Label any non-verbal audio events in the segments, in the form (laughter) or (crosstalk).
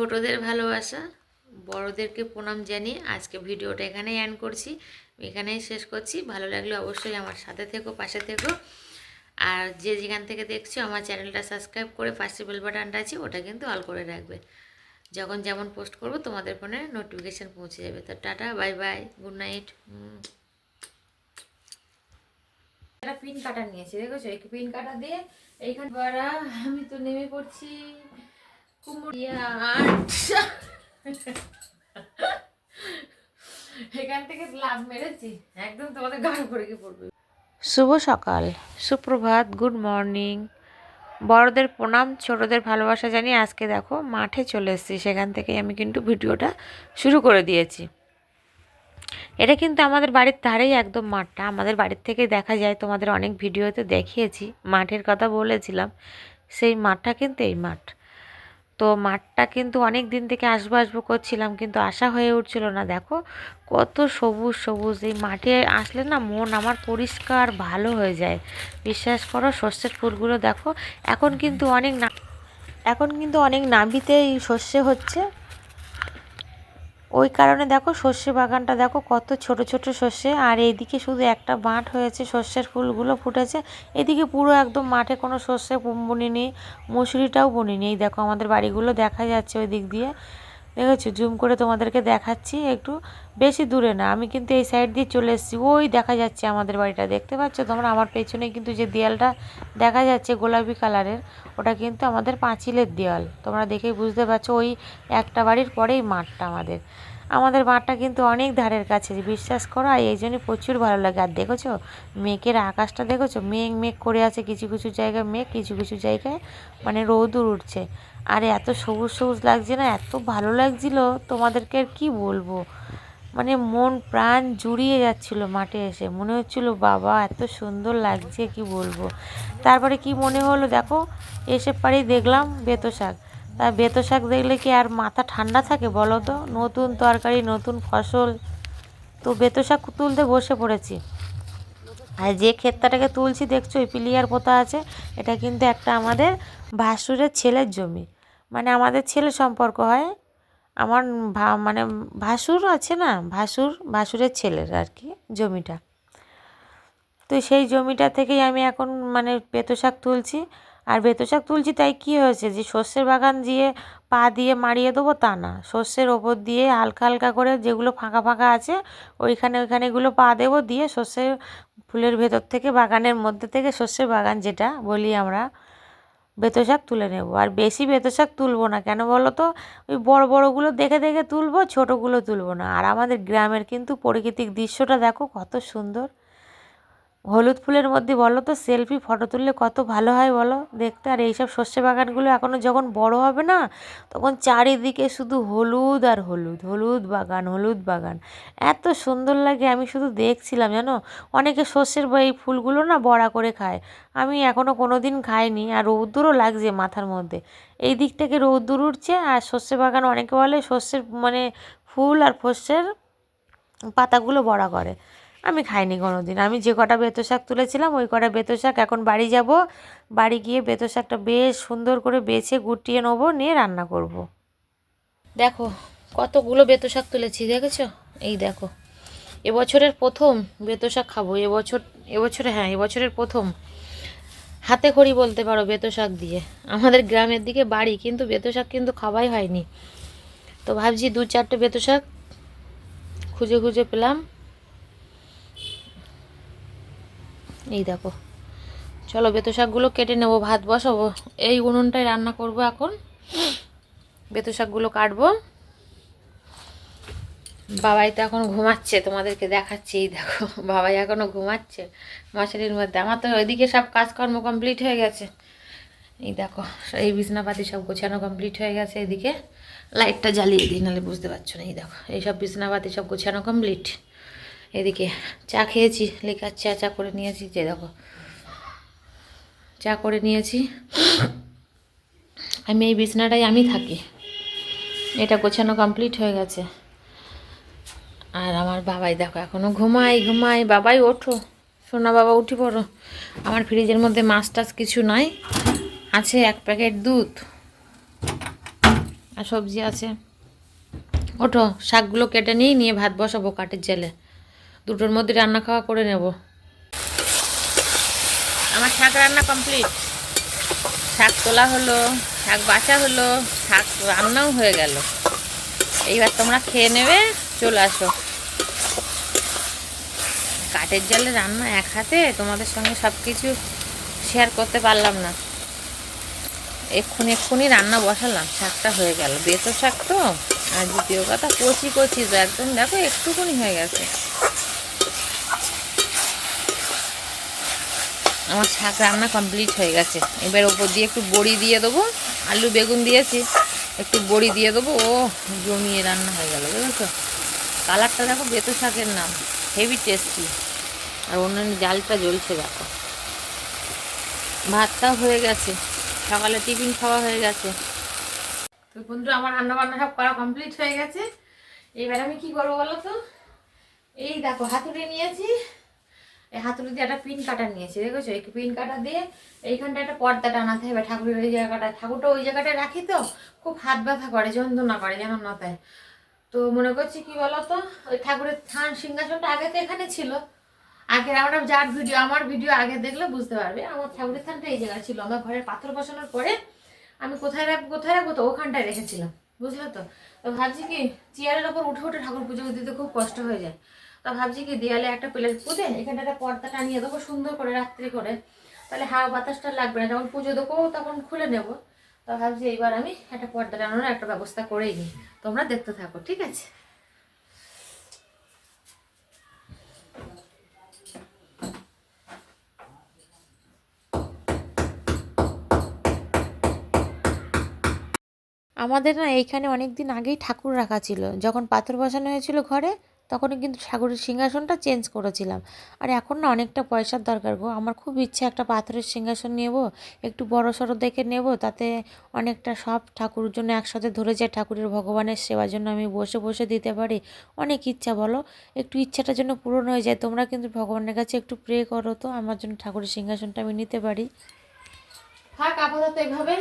ছোটদের ভালোবাসা, বড়দেরকে প্রণাম জানিয়ে আজকে ভিডিওটা এখানেই অ্যান্ড করছি। এখানেই শেষ করছি। ভালো লাগলে অবশ্যই আমার সাথে থেকো, পাশে থেকো। আর যে যেখান থেকে দেখছ আমার চ্যানেলটা সাবস্ক্রাইব করে পাশে বেল বাটনটা আছে, ওটা কিন্তু অল করে রাখবে। যখন যেমন পোস্ট করব, তোমাদের ফোনে নোটিফিকেশান পৌঁছে যাবে। তো tata bye bye good night একটা পিন কাটা নিয়েছি, দেখেছ? এই পিন কাটা দিয়ে এইখান আমি তো নেমে পড়ছি। পড়বে। শুভ সকাল। সুপ্রভাত গুড মর্নিং বড়দের প্রণাম, ছোটদের ভালোবাসা জানিয়ে আজকে দেখো মাঠে চলে এসেছি। সেখান থেকেই আমি কিন্তু ভিডিওটা শুরু করে দিয়েছি। এটা কিন্তু আমাদের বাড়ির ধারেই একদম মাঠটা। আমাদের বাড়ির থেকে দেখা যায়, তোমাদের অনেক ভিডিওতে দেখিয়েছি। মাঠের কথা বলেছিলাম। সেই মাঠটা কিন্তু এই মাঠ। তো মাঠটা কিন্তু অনেক দিন থেকে আসব আসব করছিলাম, কিন্তু আশা হয়ে উঠছিল না। দেখো কত সবুজ সবুজ, এই মাঠে আসলে না মন আমার পরিষ্কার ভালো হয়ে যায়। বিশ্বাস করো সর্ষের ফুলগুলো দেখো, এখন কিন্তু অনেক না, এখন কিন্তু অনেক নাবিতেই সর্ষে হচ্ছে। ওই কারণে দেখো সর্ষে বাগানটা দেখো কত ছোট ছোট সর্ষে, আর এইদিকে শুধু একটা মাঠ হয়েছে, সর্ষের ফুলগুলো ফুটেছে। এদিকে পুরো একদম মাঠে কোনো সর্ষে বুনিনি মুসুরিটাও বুনিনি। এই দেখো আমাদের বাড়িগুলো দেখা যাচ্ছে ওই দিক দিয়ে। দেখেছ, জুম করে তোমাদেরকে দেখাচ্ছি, একটু বেশি দূরে না, আমি কিন্তু এই সাইড দিয়ে চলে এসেছি, ওই দেখা যাচ্ছে আমাদের বাড়িটা, দেখতে পাচ্ছ তোমরা? আমার পেছনে কিন্তু যে দেয়ালটা দেখা যাচ্ছে গোলাপি কালারের, ওটা কিন্তু আমাদের পাঁচিলের দেয়াল, তোমরা দেখেই বুঝতে পারছ, ওই একটা বাড়ির পরেই মাঠটা আমাদের। আমাদের মাঠটা কিন্তু অনেক ধারের কাছে, বিশ্বাস করো এই জন্যই প্রচুর ভালো লাগে। আর দেখেছ, মেঘের আকাশটা দেখেছ? মেঘ মেঘ করে আছে কিছু কিছু জায়গায় মেঘ, কিছু কিছু জায়গায় মানে রৌদুর উঠছে। আর এত সবুজ সবুজ লাগছে না, এত ভালো লাগছিল তোমাদেরকে আর কী বলব? মানে মন, প্রাণ জুড়িয়ে যাচ্ছিল মাঠে এসে। মনে হচ্ছিল, বাবা, এত সুন্দর লাগছে, কি বলব? তারপরে কি মনে হলো দেখো? এসে পারেই দেখলাম বেতো শাক। তা বেতো শাক দেখলে কি আর মাথা ঠান্ডা থাকে বলো তো? নতুন তরকারি, নতুন ফসল। তো বেতো শাক তুলতে বসে পড়েছি। আর যে ক্ষেতটাকে তুলছি দেখছ, ওই পিলিয়ার পোতা আছে। এটা কিন্তু একটা আমাদের ভাসুরের ছেলের জমি। মানে আমাদের ছেলে সম্পর্ক হয়। আমার মানে ভাসুর আছে না? ভাসুর, ভাসুরের ছেলের আর কি জমিটা। তো সেই জমিটা থেকেই আমি এখন মানে বেতো শাক তুলছি। আর বেতো শাক তুলছি, তাই কী হয়েছে? যে সর্ষের বাগান দিয়ে পা দিয়ে মারিয়ে দেবো তা না। সর্ষের ওপর দিয়ে হালকা হালকা করে যেগুলো ফাঁকা ফাঁকা আছে, ওইখানে ওইখানে এগুলো পা দেবো, দিয়ে সর্ষের ফুলের ভেতর থেকে, বাগানের মধ্যে থেকে সর্ষের বাগান যেটা বলি আমরা, বেতো শাক তুলে নেব। আর বেশি বেতো শাক তুলবো না, কেন বলো তো? ওই বড় বড়গুলো দেখে দেখে তুলবো, ছোটোগুলো তুলবো না। আর আমাদের গ্রামের কিন্তু প্রাকৃতিক দৃশ্যটা দেখো কত সুন্দর। হলুদ ফুলের মধ্যে বলো তো সেলফি ফটো তুললে কত ভালো হয় বলো? দেখতে আর এইসব শস্য বাগানগুলো এখনও যখন বড় হবে না, তখন চারিদিকে শুধু হলুদ আর হলুদ হলুদ বাগান হলুদ বাগান। এত সুন্দর লাগে, আমি শুধু দেখছিলাম জানো? অনেকে শস্যের এই ফুলগুলো না বড়া করে খায়। আমি এখনও কোনো দিন খাইনি আর রৌদ্রও লাগছে মাথার মধ্যে। এই দিক থেকে রৌদ্র উঠছে আর শস্য বাগান অনেকে বলে শস্যের মানে ফুল আর ফস্যের পাতাগুলো বড়া করে। আমি খাইনি কোনো দিন আমি যে কটা বেতো শাক তুলেছিলাম, ওই কটা বেতো শাক এখন বাড়ি যাব। বাড়ি গিয়ে বেতো শাকটা বেশ সুন্দর করে বেছে, গুটিয়ে নেব, নিয়ে রান্না করব। দেখো, কতগুলো বেতো শাক তুলেছি, দেখেছ? এই দেখো, এবছরের প্রথম বেতো শাক খাব। এবছর, এবছরে হ্যাঁ এবছরের প্রথম। হাতে খড়ি বলতে পারো বেতো শাক দিয়ে। আমাদের গ্রামের দিকে বাড়ি, কিন্তু বেতো শাক কিন্তু খাওয়াই হয়নি। তো ভাবছি দু চারটে বেতো শাক খুঁজে খুঁজে পেলাম। এই দেখো। চলো বেতো শাকগুলো কেটে নেব, ভাত বসাবো। এই উনুনটাই রান্না করব এখন। বেতো শাকগুলো কাটবো। বাবাই তো এখন ঘুমাচ্ছে, তোমাদেরকে দেখাচ্ছি, এই দেখো। বাবাই এখনও ঘুমাচ্ছে। মশারির মধ্যে। আমার তো ওইদিকে সব কাজকর্ম কমপ্লিট হয়ে গেছে। এই দেখো, এই বিছনাপাতি সব গোছানো কমপ্লিট হয়ে গেছে এদিকে। লাইটটা জ্বালিয়ে দিই, নাহলে বুঝতে পারছ না, এই দেখো। এইসব বিছনাপাতি সব গোছানো কমপ্লিট এদিকে চা খেয়েছি লেখার চা চা করে নিয়েছি, যে দেখো। চা করে নিয়েছি। আমি এই বিছনাটাই আমি থাকি। এটা গোছানো কমপ্লিট হয়ে গেছে। আর আমার বাবাই দেখো এখনও ঘুমাই ঘুমাই বাবাই, ওঠো। সোনা বাবা, উঠি পড়ো। আমার ফ্রিজের মধ্যে মাছ টাছ কিছু নাই। আছে এক প্যাকেট দুধ। আর সবজি আছে। ওঠো, শাকগুলো কেটে নিই নিয়ে ভাত বসাবো কাঠের জেলে। দুটোর মধ্যে রান্না খাওয়া করে নেব। আমার শাক রান্না কমপ্লিট। শাক তোলা হলো, শাক বাছা হলো, শাক রান্নাও হয়ে গেল। এইবার তোমরা খেয়ে নেবে, চলে আসো। কাঠের জালে রান্না এক হাতে, তোমাদের সঙ্গে সব কিছু শেয়ার করতে পারলাম না। এক্ষুনি এক্ষুনি রান্না বসালাম, শাকটা হয়ে গেল। বেতো শাক তো, আর দ্বিতীয় কথা কচি কচি তো একদম দেখো, একটুকুনি হয়ে গেছে। আমার শাক রান্না কমপ্লিট হয়ে গেছে। এবার ওপর দিয়ে একটু বড়ি দিয়ে দেবো, আলু বেগুন দিয়েছি, একটু বড়ি দিয়ে দেবো, ও, জমিয়ে রান্না হয়ে গেল, বুঝেছ? কালারটা দেখো, বেতো শাকের নাম হেভি টেস্টি আর অন্যান্য জালটা জ্বলছে, দেখো। ভাতটাও হয়ে গেছে, সকালে টিফিন খাওয়া হয়ে গেছে। তো বন্ধু আমার রান্না বান্না সব করা কমপ্লিট হয়ে গেছে। এবার আমি কি করব বলো তো? এই দেখো, হাতুড়ি নিয়েছি। এই হাতুড়ি দিয়ে একটা পিন কাটা নিয়েছি, দেখেছ? এই পিন কাটা দিয়ে এইখানটা একটা পর্দা টানাতে হবে, ঠাকুরের ওই জায়গাটা। ঠাকুরটা ওই জায়গাটায় রাখি তো, খুব হাত ব্যথা করে, যন্ত্রণা করে যেন নতায় তো মনে করছি কি বলতো, ওই ঠাকুরের থান সিংহাসনটা আগে তো এখানে ছিল। আগে আমরা যার ভিডিও, আমার ভিডিও আগে দেখলে বুঝতে পারবে, আমার ঠাকুরের থানটা এই জায়গায় ছিল। আমার ঘরের পাথর বসানোর পরে আমি কোথায় রাখব কোথায় রাখব তো ওখানটায় রেখেছিলাম, বুঝলে তো? তো ভাবছি কি, চেয়ারের ওপর উঠে উঠে ঠাকুর পুজো দিতে খুব কষ্ট হয়ে যায়। তো ভাবছি কি দেয়ালে একটা প্লেট পুঁতে এখানে একটা পর্দা টানিয়ে দেবো, সুন্দর করে রাত্রি করে। তাহলে হাওয়া বাতাসটা লাগবে না, যখন পুজো দেবো তখন খুলে নেব। তো ভাবছি এইবার আমি একটা পর্দা টানানোর একটা ব্যবস্থা করেই নিই। তোমরা দেখতে থাকো, ঠিক আছে? আমাদের না এইখানে অনেক দিন আগেই ঠাকুর রাখা ছিল, যখন পাথর বসানো হয়েছিল ঘরে তখনই কিন্তু ঠাকুরের সিংহাসনটা চেঞ্জ করেছিলাম। আর এখন না অনেকটা পয়সার দরকার গো। আমার খুব ইচ্ছে একটা পাথরের সিংহাসন নেব, একটু বড় সড়ো দেখে নেব, তাতে অনেকটা সব ঠাকুরের জন্য একসাথে ধরে যায়, ঠাকুরের ভগবানের সেবার জন্য আমি বসে বসে দিতে পারি। অনেক ইচ্ছা বলো, একটু ইচ্ছাটার জন্য পূরণ হয়ে যায়। তোমরা কিন্তু ভগবানের কাছে একটু প্রে করো তো, আমার জন্য ঠাকুরের সিংহাসনটা আমি নিতে পারি। থাক, আপাতত এভাবে।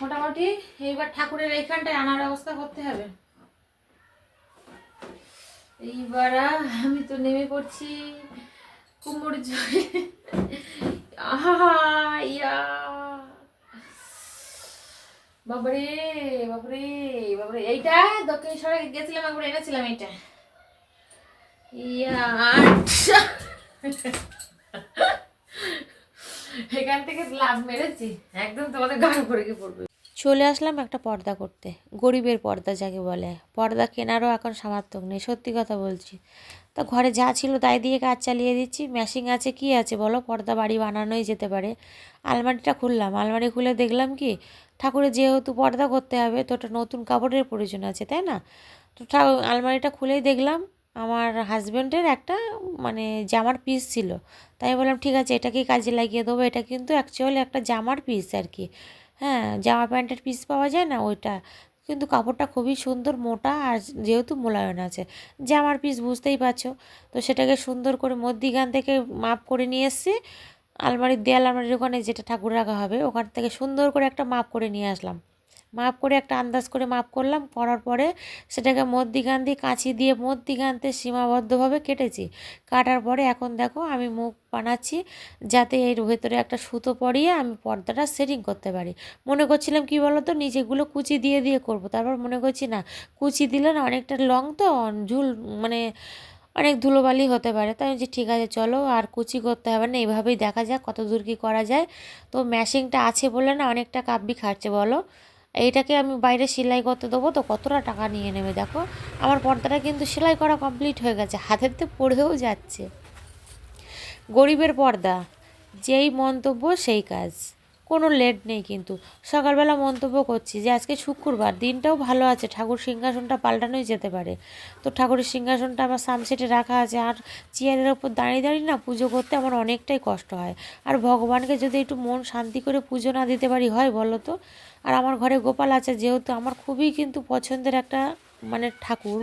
মোটামুটি এইবার ঠাকুরের এইখানটায় আনার ব্যবস্থা করতে হবে। এইবার আমি তো নেমে পড়ছি কুমড় ঝুড়ি আহা ইয়া। বাবরে বাবরে বাবরে। এইটা দক্ষিণেশ্বরে গেছিলাম, একবার এনেছিলাম এইটা। ইয়া আচ্ছা। এখান থেকে লাভ মেরেছি। একদম তোমাদের গায়ে পড়ে গিয়ে পড়বে। চলে আসলাম একটা পর্দা করতে। গরিবের পর্দা যাকে বলে। পর্দা কেনারও এখন সামর্থ্য নেই, সত্যি কথা বলছি। তা ঘরে যা ছিল তাই দিয়ে কাজ চালিয়ে দিচ্ছি। ম্যাশিং আছে, কি আছে বলো? পর্দা বাড়ি বানানোই যেতে পারে। আলমারিটা খুললাম। আলমারি খুলে দেখলাম কি, ঠাকুরের যেহেতু পর্দা করতে হবে, তো ওটা নতুন কাপড়ের প্রয়োজন আছে, তাই না? তো আলমারিটা খুলেই দেখলাম, আমার হাজব্যান্ডের একটা মানে জামার পিস ছিল। তাই বললাম, ঠিক আছে, এটাকেই কাজে লাগিয়ে দেবো। এটা কিন্তু অ্যাকচুয়ালি একটা জামার পিস আর কি। হ্যাঁ জামা প্যান্টের পিস পাওয়া যায় না ওইটা। কিন্তু কাপড়টা খুবই সুন্দর, মোটা আর যেহেতু মোলায়ন আছে। জামার পিস বুঝতেই পারছ। তো সেটাকে সুন্দর করে মধ্যিখান থেকে মাপ করে নিয়ে এসছি। আলমারির দেয়াল, আলমারির ওখানে যেটা ঠাকুর রাখা হবে, ওখান থেকে সুন্দর করে একটা মাপ করে নিয়ে আসলাম। মাপ করে একটা আন্দাজ করে মাপ করলাম, করার পরে সেটাকে মধ্যিখান দিয়ে কাঁচি দিয়ে মধ্যিখানতে সীমাবদ্ধভাবে কেটেছি। কাটার পরে এখন দেখো আমি মুখ বানাচ্ছি যাতে এর ভেতরে একটা সুতো পরিয়ে আমি পর্দাটা সেটিং করতে পারি। মনে করছিলাম কি বলো তো নিজেগুলো কুচি দিয়ে দিয়ে করব। তারপর মনে করছি না, কুচি দিলে না অনেকটা লং তো, ঝুল মানে অনেক ধুলোবালি হতে পারে। তাই যে ঠিক আছে, চলো আর কুচি করতে হবে না এইভাবেই দেখা যাক কত দূর কী করা যায়। তো ম্যাশিংটা আছে বলে না অনেকটা কাব্যি খাটছে বলো? এইটাকে আমি বাইরে সেলাই করতে দেবো, তো কতটা টাকা নিয়ে নেবে দেখো। আমার পর্দাটা কিন্তু সেলাই করা কমপ্লিট হয়ে গেছে হাতেরতে পড়েও যাচ্ছে। গরিবের পর্দা, যেই মন্তব্য সেই কাজ। কোনো লেট নেই কিন্তু। সকালবেলা মন্তব্য করছি যে, আজকে শুক্রবার, দিনটাও ভালো আছে, ঠাকুর সিংহাসনটা পাল্টানোই যেতে পারে। তো ঠাকুরের সিংহাসনটা আমার সামসেটে রাখা আছে, আর চেয়ারের ওপর দাঁড়িয়ে দাঁড়িয়ে না পুজো করতে আমার অনেকটাই কষ্ট হয়। আর ভগবানকে যদি একটু মন শান্তি করে পুজো না দিতে পারি, হয় বলো তো? আর আমার ঘরে গোপাল আছে যেহেতু আমার খুবই কিন্তু পছন্দের একটা মানে ঠাকুর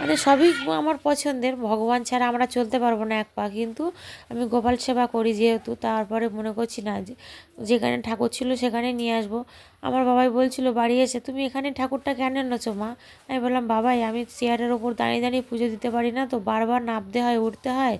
মানে সবই আমার পছন্দের, ভগবান ছাড়া আমরা চলতে পারব না এক পা। কিন্তু আমি গোপাল সেবা করি যেহেতু, তারপরে মনে করছি না যে, যেখানে ঠাকুর ছিল সেখানে নিয়ে আসব। আমার বাবাই বলছিল, বাড়ি এসে তুমি এখানে ঠাকুরটা কেন এনেছো মা? আমি বললাম, বাবাই, আমি চেয়ারের ওপর দাঁড়িয়ে দাঁড়িয়ে পুজো দিতে পারি না তো বারবার নামতে হয়, উঠতে হয়।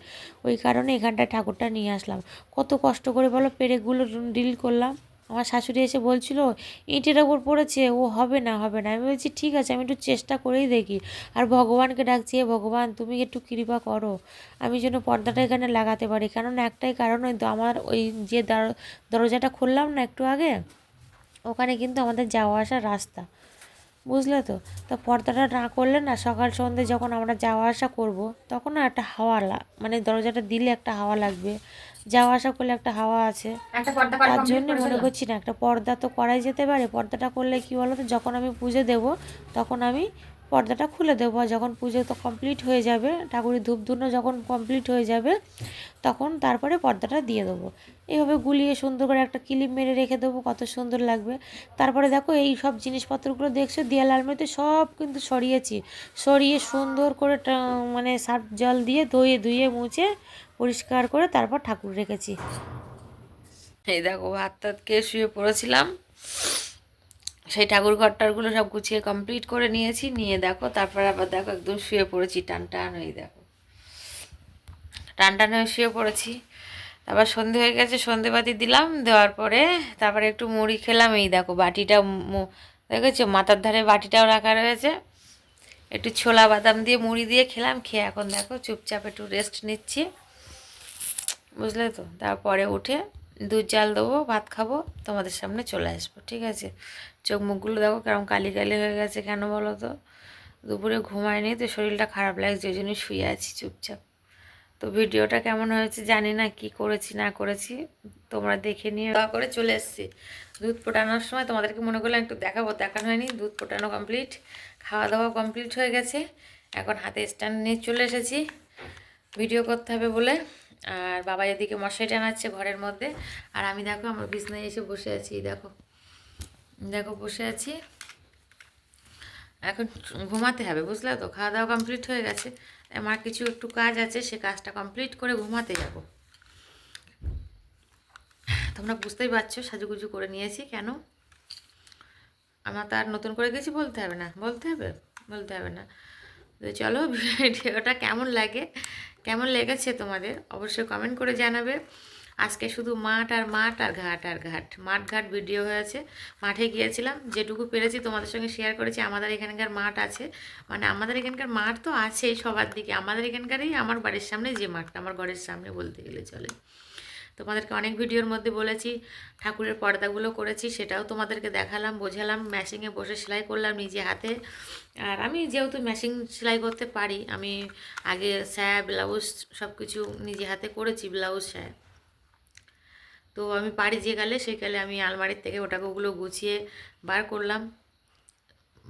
ওই কারণে এখানটায় ঠাকুরটা নিয়ে আসলাম। কত কষ্ট করে বলো, পেরেকগুলো ডিল করলাম। আমার শাশুড়ি এসে বলছিল, ইঁটের ওপর পড়েছে, ও হবে না হবে না। আমি বলছি, ঠিক আছে, আমি একটু চেষ্টা করেই দেখি। আর ভগবানকে ডাকছি "হে ভগবান, তুমি একটু কৃপা করো। আমি যেন পর্দাটা এখানে লাগাতে পারি। কারণ একটাই কারণ ওই তো আমার ওই যে দর- দরজাটা খুললাম না একটু আগে, ওখানে কিন্তু আমাদের যাওয়া আসার রাস্তা। বুঝলে তো? তো পর্দাটা না করলে না সকাল সন্ধ্যে যখন আমরা যাওয়া আসা করব, তখন একটা হাওয়া মানে দরজাটা দিলে একটা হাওয়া লাগবে। যাওয়া আসা করলে একটা হাওয়া আছে। তার জন্য মনে করছি না একটা পর্দা তো করাই যেতে পারে। পর্দাটা করলে কি বলতো? তো যখন আমি পুজো দেব তখন আমি পর্দাটা খুলে দেবো যখন পুজো তো কমপ্লিট হয়ে যাবে, ঠাকুরের ধূপ ধুনো যখন কমপ্লিট হয়ে যাবে, তখন তারপরে পর্দাটা দিয়ে দেবো। এইভাবে গুলিয়ে সুন্দর করে একটা ক্লিপ মেরে রেখে দেবো, কত সুন্দর লাগবে। তারপরে দেখো এই সব জিনিসপত্রগুলো দেখছ, দেয়াল আলমারিতে সব কিন্তু সরিয়েছি। সরিয়ে সুন্দর করে মানে সার্ফ জল দিয়ে ধুয়ে ধুয়ে মুছে পরিষ্কার করে তারপর ঠাকুর রেখেছি। এই দেখো ভাত টাত শুয়ে পড়েছিলাম। সেই ঠাকুর ঘরটারগুলো সব গুছিয়ে কমপ্লিট করে নিয়েছি। নিয়ে দেখো, তারপর আবার দেখো একদম শুয়ে পড়েছি, টান টান হয়ে দেখো। টান টান হয়ে শুয়ে পড়েছি। তারপর সন্ধে হয়ে গেছে, সন্ধেবাতি দিলাম, দেওয়ার পরে তারপরে একটু মুড়ি খেলাম, এই দেখো বাটিটা দেখেছ? মাথার ধারে বাটিটাও রাখা রয়েছে। একটু ছোলা বাদাম দিয়ে মুড়ি দিয়ে খেলাম, খেয়ে এখন দেখো চুপচাপ একটু রেস্ট নিচ্ছি। বুঝলে তো? তারপরে উঠে দুধ জাল দেবো, ভাত খাব, তোমাদের সামনে চলে আসব, ঠিক আছে? চোখ মুখগুলো দেখো কেমন কালি কালি হয়ে গেছে কেন বলো তো? দুপুরে ঘুমায়নি তো শরীরটা খারাপ লাগছে, ওই জন্য শুয়ে আছি চুপচাপ। তো ভিডিওটা কেমন হয়েছে জানি না, কি করেছি, না করেছি, তোমরা দেখে নিয়ে দয়া করে চলে এসেছি। দুধ ফোটানোর সময় তোমাদেরকে মনে করলাম একটু দেখাবো, দেখানো হয়নি, দুধ ফোটানো কমপ্লিট খাওয়া দাওয়া কমপ্লিট হয়ে গেছে। এখন হাতে স্ট্যান্ড নিয়ে চলে এসেছি। ভিডিও করতে হবে বলে। আর বাবা এদিকে মশাই টানাচ্ছে ঘরের মধ্যে। আর আমি দেখো আমার বিছনায় এসে বসে আছি, দেখো। দেখো, বসে আছি। এখন ঘুমাতে হবে, বুঝলে তো? খাওয়া দাওয়া কমপ্লিট হয়ে গেছে। আমার কিছু একটু কাজ আছে, সে কাজটা কমপ্লিট করে ঘুমাতে যাব। তোমরা বুঝতেই পারছ, সাজুগুজু করে নিয়েছি কেন? আমার তো আর নতুন করে কিছু বলতে হবে না। বলতে হবে? বলতে হবে না। তো চলো (laughs) ভিডিওটা কেমন লাগে? কেমন লেগেছে তোমাদের? অবশ্যই কমেন্ট করে জানাবে। আজকে শুধু মাঠ আর মাঠ আর ঘাট আর ঘাট। মাঠ ঘাট ভিডিও হয়েছে। মাঠে গিয়েছিলাম, যেটুকু পেরেছি তোমাদের সঙ্গে শেয়ার করেছি। আমাদের এখানকার মাঠ আছে। মানে আমাদের এখানকার মাঠ তো আছেই সবার দিকে। আমাদের এখানকারই আমার বাড়ির সামনে যে মাঠটা, আমার ঘরের সামনে বলতে গেলে চলে। তোমাদেরকে অনেক ভিডিওর মধ্যে বলেছি, ঠাকুরের পর্দাগুলো করেছি, সেটাও তোমাদেরকে দেখালাম, বোঝালাম মেশিনে বসে সেলাই করলাম নিজে হাতে। আর আমি যেহেতু মেশিন সেলাই করতে পারি, আমি আগে স্যা ব্লাউজ সব কিছু নিজে হাতে করেছি, ব্লাউজ স্যা তো আমি পারি যে গেলে সেই গেলে আমি আলমারির থেকে ওটাকে ওগুলো গুছিয়ে বার করলাম।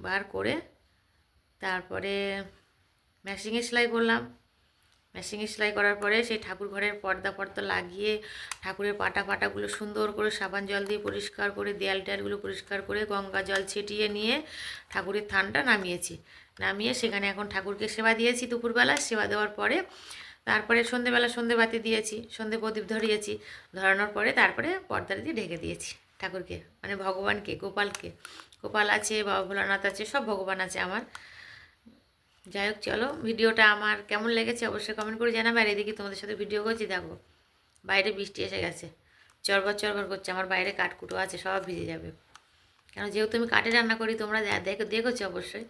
বার করে তারপরে মেশিনে সেলাই করলাম। মেশিনে সেলাই করার পরে সেই ঠাকুর ঘরের পর্দা পর্দা লাগিয়ে ঠাকুরের পাটা পাটাগুলো সুন্দর করে সাবান জল দিয়ে পরিষ্কার করে, দেয়াল টেয়ালগুলো পরিষ্কার করে, গঙ্গা জল ছিটিয়ে নিয়ে ঠাকুরের থানটা নামিয়েছি। নামিয়ে সেখানে এখন ঠাকুরকে সেবা দিয়েছি দুপুরবেলা। সেবা দেওয়ার পরে তারপরে সন্ধেবেলা সন্ধে বাতি দিয়েছি, সন্ধে প্রদীপ ধরিয়েছি, ধরানোর পরে তারপরে পর্দা দিয়ে ঢেকে দিয়েছি ঠাকুরকে। মানে ভগবানকে, গোপালকে। গোপাল আছে, বাবা ভোলানাথ আছে, সব ভগবান আছে আমার। যাই হোক, চলো, ভিডিওটা আমার কেমন লেগেছে অবশ্যই কমেন্ট করে জানাবে, আর এদিকে তোমাদের সাথে ভিডিও করছি, দেখো, বাইরে বৃষ্টি এসে গেছে। চরবর চরবর করছে, আমার বাইরে কাঠকুটো আছে, সব ভিজে যাবে। কেন, যেহেতু আমি কাঠে রান্না করি, তোমরা দেখো, দেখেছ অবশ্যই,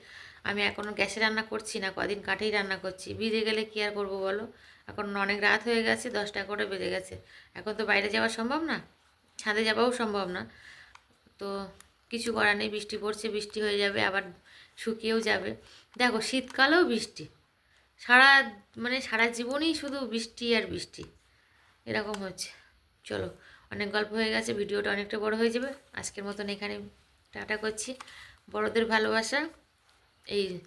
আমি এখনও গ্যাসে রান্না করছি না, কদিন কাঠেই রান্না করছি। ভিজে গেলে কী আর করব বলো? এখন অনেক রাত হয়ে গেছে, দশটা করে বেজে গেছে। এখন তো বাইরে যাওয়া সম্ভব না, ছাদে যাওয়াও সম্ভব না। তো কিছু করার নেই, বৃষ্টি পড়ছে, বৃষ্টি হয়ে যাবে, আবার শুকিয়েও যাবে। দেখো শীতকালেও বৃষ্টি। সারা মানে সারা জীবনই শুধু বৃষ্টি আর বৃষ্টি। এরকম হচ্ছে। চলো, অনেক গল্প হয়ে গেছে, ভিডিওটা অনেকটা বড় হয়ে যাবে। আজকের মতন এখানে টাটা করছি। বড়দের ভালোবাসা, এই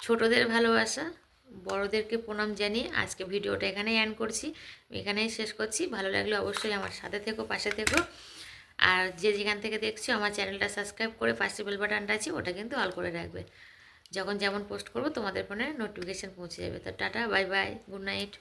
ছোটদের ভালোবাসা, বড়দেরকে প্রণাম জানিয়ে আজকে ভিডিওটা এখানেই অ্যান্ড করছি। এখানেই শেষ করছি। ভালো লাগলে অবশ্যই আমার সাথে থেকো, পাশে থেকো। আর যে যেখান থেকে দেখছ, আমার চ্যানেলটা সাবস্ক্রাইব করে পাশে বেল বাটনটা আছে, ওটা কিন্তু অল করে রাখবে। যখন যেমন পোস্ট করব তোমাদের ফোনে নোটিফিকেশান পৌঁছে যাবে। তো tata bye bye good night